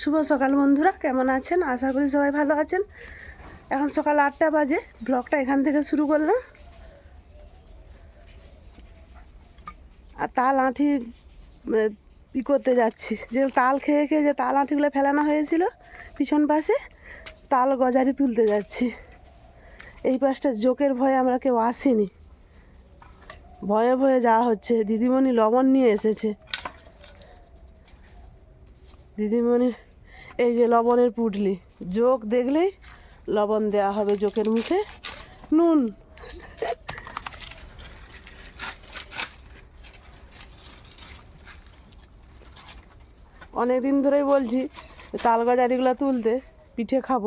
শুভ সকাল বন্ধুরা, কেমন আছেন? আশা করি সবাই ভালো আছেন। এখন সকাল আটটা বাজে, ব্লগটা এখান থেকে শুরু করলাম। আর তাল আঁঠি ই করতে যাচ্ছি। যে তাল খেয়ে খেয়ে যে তাল আঁঠিগুলো ফেলানো হয়েছিল পিছন পাশে, তাল গজারি তুলতে যাচ্ছি। এই পাশটা জোকের ভয়ে আমরা কেউ আসিনি। ভয়ে ভয়ে যাওয়া হচ্ছে। দিদিমণি লবণ নিয়ে এসেছে। দিদিমণি এই যে লবণের পুটলি। যোগ দেখলেই লবণ দেওয়া হবে জোকের মুখে। নুন। অনেক দিন ধরেই বলছি, তাল গজারিগুলো তুলতে, পিঠে খাব।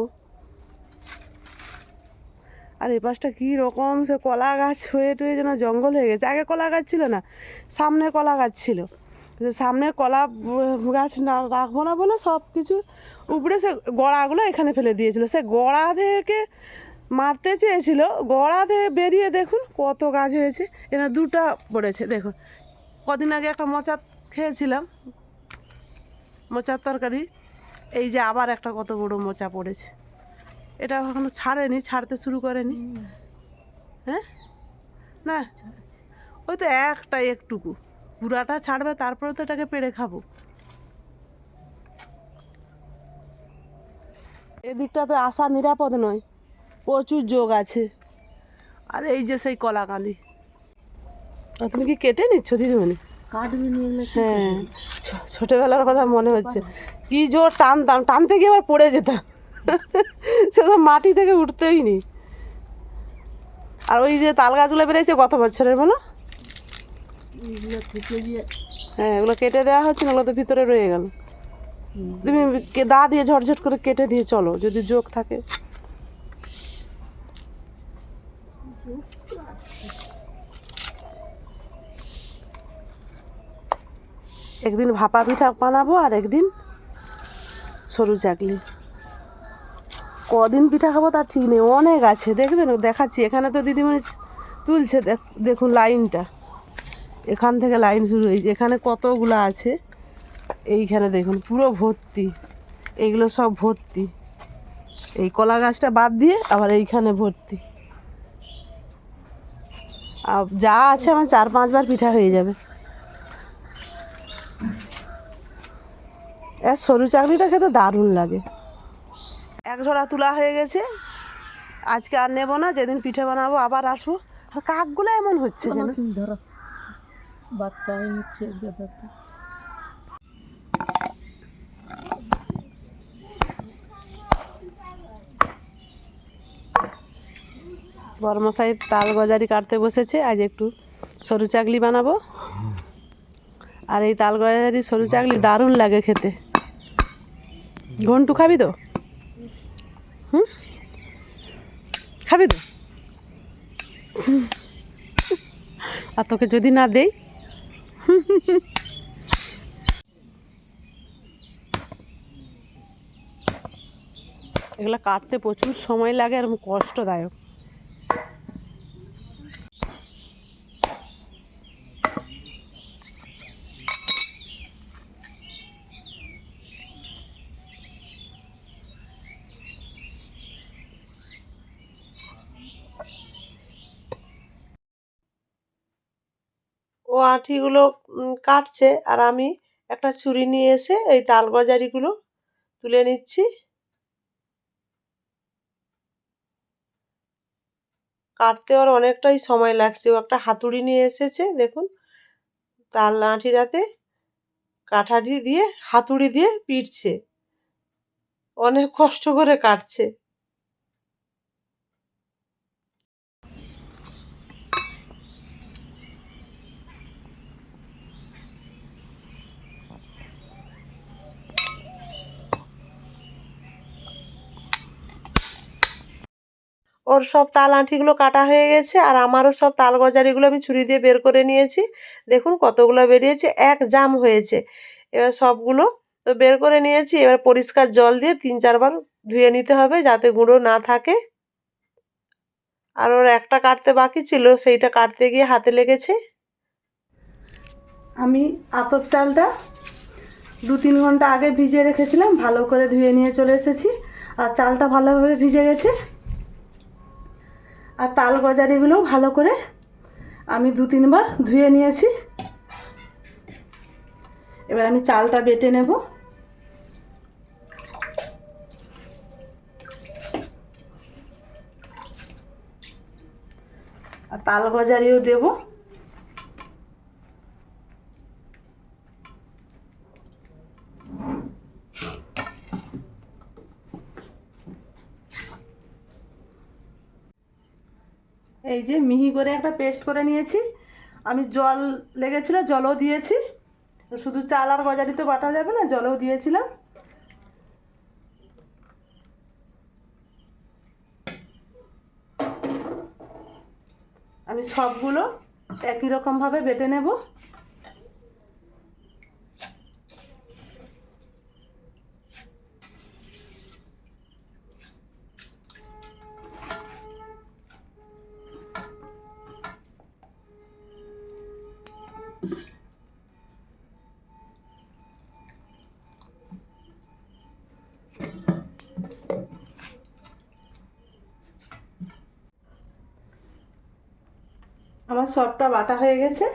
আর এই পাশটা কী রকম সে কলা গাছ হয়ে টুয়ে যেন জঙ্গল হয়ে গেছে। আগে কলা গাছ ছিল না, সামনে কলা গাছ ছিল। সামনে কলা গাছ না রাখব না বলে সব কিছু উপরে সে গড়াগুলো এখানে ফেলে দিয়েছিল। সে গড়া থেকে মারতে চেয়েছিল। গড়া থেকে বেরিয়ে দেখুন কত গাছ হয়েছে। এরা দুটা পড়েছে, দেখুন। কদিন আগে একটা মোচা খেয়েছিলাম, মোচার তরকারি। এই যে আবার একটা কত বড় মোচা পড়েছে। এটা এখনও ছাড়েনি, ছাড়তে শুরু করেনি। হ্যাঁ? না, ওই তো একটা একটুকু। পুরাটা ছাড়বে, তারপরে তো এটাকে পেড়ে খাব। এদিকটাতে আসা নিরাপদ নয়। প্রচুর যোগ আছে। আর এই যে সেই কলাকালি। তুমি কি কেটে নিচ্ছ দিদিমণি? হ্যাঁ। ছোটবেলার কথা মনে হচ্ছে। কি জোর টানতাম টানতে গিয়ে আবার পড়ে যেতাম। সে তো মাটি থেকে উঠতেই নি আর ওই যে তাল গাছগুলো বেরিয়েছে গত বছরের বলো? হ্যাঁ এগুলো কেটে দেওয়া হচ্ছে না ওগুলো তো ভিতরে রয়ে গেল। তুমি দা দিয়ে ঝটঝট করে কেটে দিয়ে চলো, যদি যোগ থাকে। একদিন ভাপা পিঠা বানাবো আর একদিন সরু চাকলি। কদিন পিঠা খাব তার ঠিক নেই, অনেক আছে, দেখবেন? দেখাচ্ছি, এখানে তো দিদিমণি তুলছে, দেখ- দেখুন লাইনটা। এখান থেকে লাইন শুরু হয়েছে, এখানে কতগুলো আছে? এইখানে দেখুন পুরো ভর্তি। এইগুলো সব ভর্তি। এই কলা গাছটা বাদ দিয়ে আবার এইখানে ভর্তি। আর যা আছে আমার চার পাঁচবার পিঠা হয়ে যাবে। এর সরু চাকরিটা খেতে দারুণ লাগে। এক ঝোড়া তুলা হয়ে গেছে। আজকে আর নেব না যেদিন পিঠে বানাবো আবার আসব। আর কাকগুলো এমন হচ্ছে বাচ্চা হয়ে বর্মশাই তাল গজারি কাটতে বসেছে। আজ একটু সরু চাকলি বানাবো। আর এই তাল গজারি, সরু চাকলি দারুণ লাগে খেতে। ঘন্টু, খাবি তো? হুম? খাবি তো? আর তোকে যদি না দেই? এগুলো কাটতে প্রচুর সময় লাগে আর কষ্টদায়ক। ও আঁঠিগুলো কাটছে আর আমি একটা ছুরি নিয়ে এসে এই তাল গজারিগুলো তুলে নিচ্ছি। কাটতে ওর অনেকটাই সময় লাগছে। ও একটা হাতুড়ি নিয়ে এসেছে, দেখুন। তাল আঁঠিরাতে কাঠারি দিয়ে, হাতুড়ি দিয়ে পিটছে। অনেক কষ্ট করে কাটছে। ওর সব তাল আঁঠিগুলো কাটা হয়ে গেছে আর আমারও সব তাল গজারিগুলো আমি ছুরি দিয়ে বের করে নিয়েছি। দেখুন কতগুলো বেরিয়েছে, এক জাম হয়েছে। এবার সবগুলো তো বের করে নিয়েছি, এবার পরিষ্কার জল দিয়ে তিন চারবার ধুয়ে নিতে হবে যাতে গুঁড়ো না থাকে। আর ওর একটা কাটতে বাকি ছিল, সেইটা কাটতে গিয়ে হাতে লেগেছে। আমি আতপ চালটা দু তিন ঘণ্টা আগে ভিজিয়ে রেখেছিলাম, ভালো করে ধুয়ে নিয়ে চলে এসেছি। আর চালটা ভালোভাবে ভিজে গেছে। আর তাল গজারিগুলোও ভালো করে আমি দু তিনবার ধুয়ে নিয়েছি। এবার আমি চালটা বেটে নেব। আর তাল গজারিও দেবো। এই যে মিহি করে একটা পেস্ট করে নিয়েছি। আমি জল লেগেছিল, জলও দিয়েছি। শুধু চাল আর গজারি তো বাটা যাবে না, জলও দিয়েছিলাম। আমি সবগুলো একই রকমভাবে বেটে নেব। আমার সবটা বাটা হয়ে গেছে।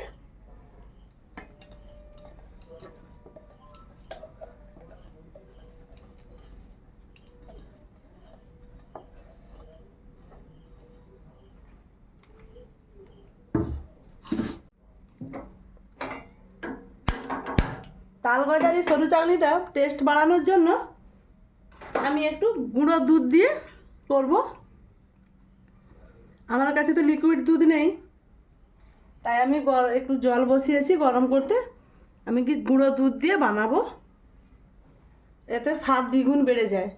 তাল সরু চাকলিটা টেস্ট বাড়ানোর জন্য আমি একটু গুঁড়ো দুধ দিয়ে করব। আমার কাছে তো লিকুইড দুধ নেই। তাই আমি একটু জল বসিয়েছি গরম করতে। আমি কি গুঁড়ো দুধ দিয়ে বানাবো? এতে স্বাদ দ্বিগুণ বেড়ে যায়।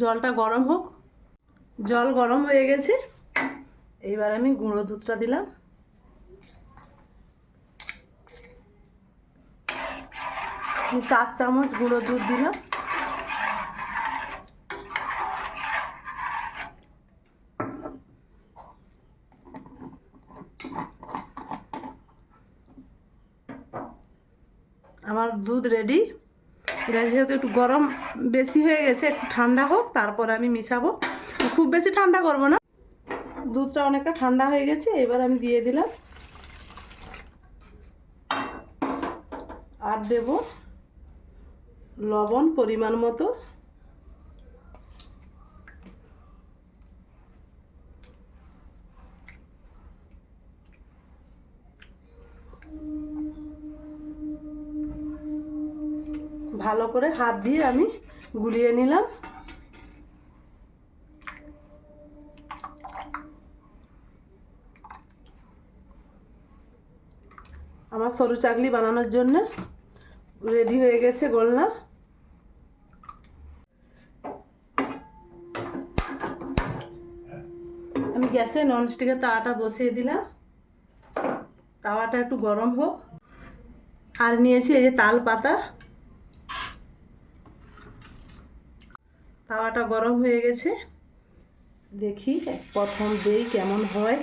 জলটা গরম হোক। জল গরম হয়ে গেছে। এইবার আমি গুঁড়ো দুধটা দিলাম। চার চামচ গুঁড়ো দুধ দিলাম। আমার দুধ রেডি এটা যেহেতু একটু গরম বেশি হয়ে গেছে, একটু ঠান্ডা হোক, তারপর আমি মিশাবো। খুব বেশি ঠান্ডা করব না। দুধটা অনেকটা ঠান্ডা হয়ে গেছে, এবার আমি দিয়ে দিলাম। আর দেব লবণ পরিমাণ মতো। ভালো করে হাত দিয়ে আমি গুলিয়ে নিলাম। আমার সরু চাকলি বানানোর জন্য রেডি হয়ে গেছে গোলনা। আমি গ্যাসে ননস্টিকের তাওয়াটা বসিয়ে দিলাম। তাওয়াটা একটু গরম হোক। আর নিয়েছি এই যে তাল পাতা তাওয়াটা গরম হয়ে গেছে। দেখি প্রথম দেই কেমন হয়।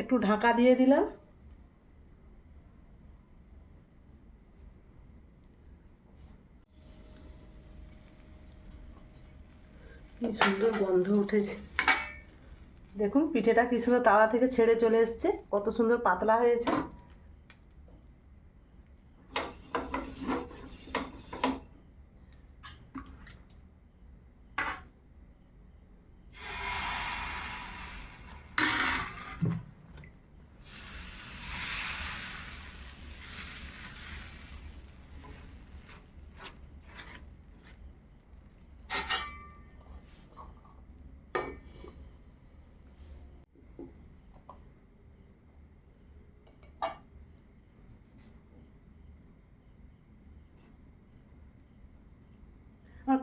একটু ঢাকা দিয়ে দিলাম। কি সুন্দর গন্ধ উঠেছে। দেখুন, পিঠেটা কি সুন্দর তাওয়া থেকে ছেড়ে চলে এসছে। কত সুন্দর পাতলা হয়েছে।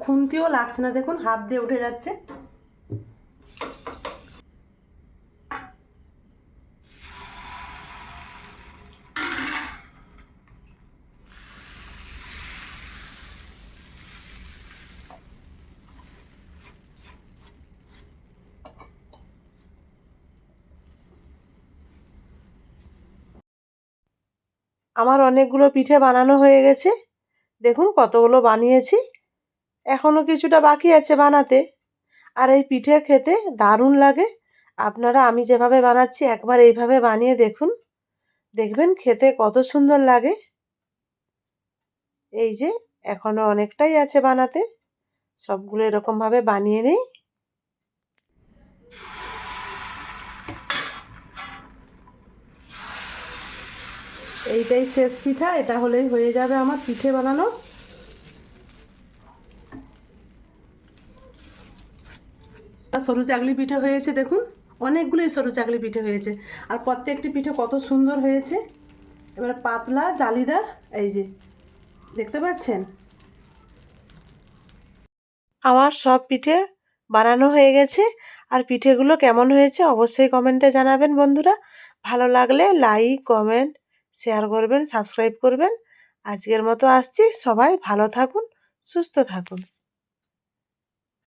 খুন্তিও লাগছে না, দেখুন, হাত দিয়ে উঠে যাচ্ছে। আমার অনেকগুলো পিঠে বানানো হয়ে গেছে। দেখুন, কতগুলো বানিয়েছি। এখনও কিছুটা বাকি আছে বানাতে। আর এই পিঠে খেতে দারুণ লাগে। আপনারা, আমি যেভাবে বানাচ্ছি, একবার এইভাবে বানিয়ে দেখুন। দেখবেন খেতে কত সুন্দর লাগে। এই যে এখনও অনেকটাই আছে বানাতে। সবগুলো এরকমভাবে বানিয়ে নেই। এইটাই শেষ পিঠা। এটা হলেই হয়ে যাবে আমার পিঠে বানানো। সরু চাকলি পিঠে হয়েছে, দেখুন। অনেকগুলোই সরু চাকলি পিঠে হয়েছে। আর প্রত্যেকটি পিঠে কত সুন্দর হয়েছে। এবার পাতলা জালিদার, এই যে, দেখতে পাচ্ছেন? আমার সব পিঠে বানানো হয়ে গেছে। আর পিঠেগুলো কেমন হয়েছে অবশ্যই কমেন্টে জানাবেন বন্ধুরা। ভালো লাগলে লাইক, কমেন্ট, শেয়ার করবেন, সাবস্ক্রাইব করবেন। আজকের মতো আসছি। সবাই ভালো থাকুন, সুস্থ থাকুন।